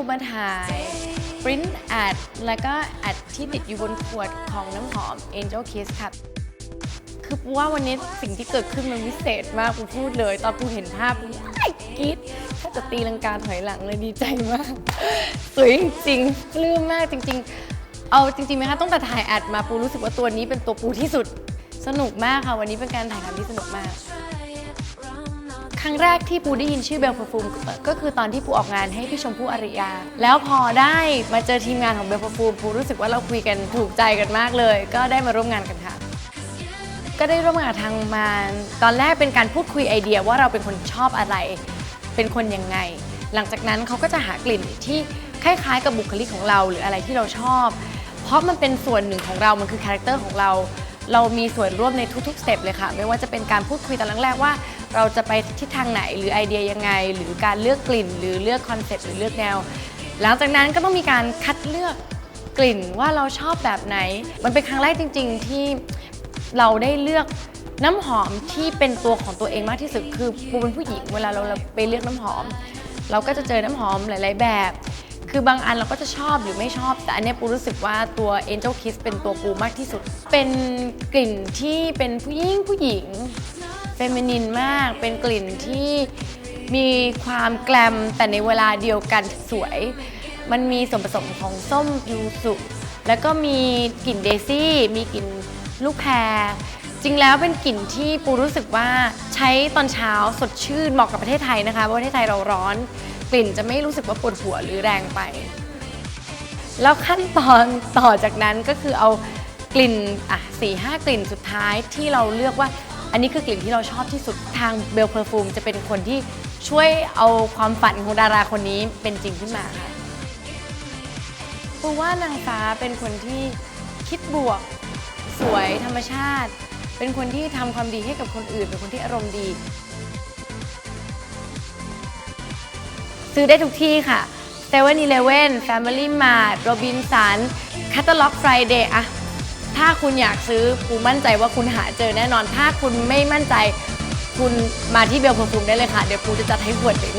ปูมาถ่าย print ad แล้วก็แอดที่ติดอยู่บนขวดของน้ำหอม Angel Kiss ครับคือปูว่าวันนี้สิ่งที่เกิดขึ้นมันวิเศษมากปูพูดเลย ตอนปูเห็นภาพปูกรี๊ดแค่จะตีลังกาถอยหลังเลยดีใจมาก สวยจริงๆปลื้มมากจริง ๆ เอาจริงๆไหมคะตั้งแต่ถ่ายแอดมาปูรู้สึกว่าตัวนี้เป็นตัวปูที่สุดสนุกมากค่ะ วันนี้เป็นการถ่ายทำที่สนุกมาก ครั้งแรกที่ปูได้ยินชื่อเบล p พ r ร์ฟูมก็คือตอนที่ปูออกงานให้พี่ชมพู่อริยา แล้วพอได้มาเจอทีมงานของเบล p พ r ร์ฟูมปูรู้สึกว่าเราคุยกันถูกใจกันมากเลย ก็ได้มาร่วมงานกันค่ะ ก็ได้ร่วมงานกับทางมานตอนแรกเป็นการพูดคุยไอเดียว่าเราเป็นคนชอบอะไร เป็นคนยังไง หลังจากนั้นเขาก็จะหากลิ่นที่คล้ายๆ กับบุคลิกของเราหรืออะไรที่เราชอบ เพราะมันเป็นส่วนหนึ่งของเรา มันคือคาแรคเตอร์ของเรา เรามีส่วนร่วมในทุกๆสเต็ปเลยค่ะ ไม่ว่าจะเป็นการพูดคุยตอนแรกๆว่า เราจะไปทิศทางไหนหรือไอเดียยังไง หรือการเลือกกลิ่น หรือเลือกคอนเซ็ปต์หรือเลือกแนว หลังจากนั้นก็ต้องมีการคัดเลือกกลิ่นว่าเราชอบแบบไหน มันเป็นครั้งแรกจริง ๆ ที่เราได้เลือกน้ำหอมที่เป็นตัวของตัวเองมากที่สุดคือปูเป็นผู้หญิงเวลาเราไปเลือกน้ำหอม เราก็จะเจอน้ำหอมหลาย ๆ แบบ คือบางอันเราก็จะชอบหรือไม่ชอบ แต่อันเนี้ยปูรู้สึกว่าตัว Angel Kiss เป็นตัวปูมากที่สุด เป็นกลิ่นที่เป็นผู้หญิงผู้หญิง ฟมินินมาก เป็นกลิ่นที่มีความแกลมแต่ในเวลาเดียวกันสวย มันมีส่วนผสมของส้มยูสุแล้วก็มีกลิ่นเดซี่ มีกลิ่นลูกแพร จริงแล้วเป็นกลิ่นที่ปูรู้สึกว่าใช้ตอนเช้าสดชื่นเหมาะกับประเทศไทยนะคะ เพราะประเทศไทยเราร้อน กลิ่นจะไม่รู้สึกว่าปวดหัวหรือแรงไป แล้วขั้นตอนต่อจากนั้นก็คือเอากลิ่นอะสี่ห้ากลิ่นสุดท้ายที่เราเลือกว่า อันนี้คือกลิ่นที่เราชอบที่สุดทางเบลเพอร์ฟูมจะเป็นคนที่ช่วยเอาความฝันของดาราคนนี้เป็นจริงขึ้นมาค่ะปูว่านางฟ้าเป็นคนที่คิดบวก สวยธรรมชาติ เป็นคนที่ทำความดีให้กับคนอื่น เป็นคนที่อารมณ์ดี ซื้อได้ทุกที่ค่ะ7 e เ e ่ e อ Family Mart Robinson Catalog Friday อะ ถ้าคุณอยากซื้อปูมั่นใจว่าคุณหาเจอแน่นอน ถ้าคุณไม่มั่นใจ คุณมาที่เบลพ r ฟูมได้เลยค่ะ เดี๋ยวปูจะจัดให้ขวดหนึ่ง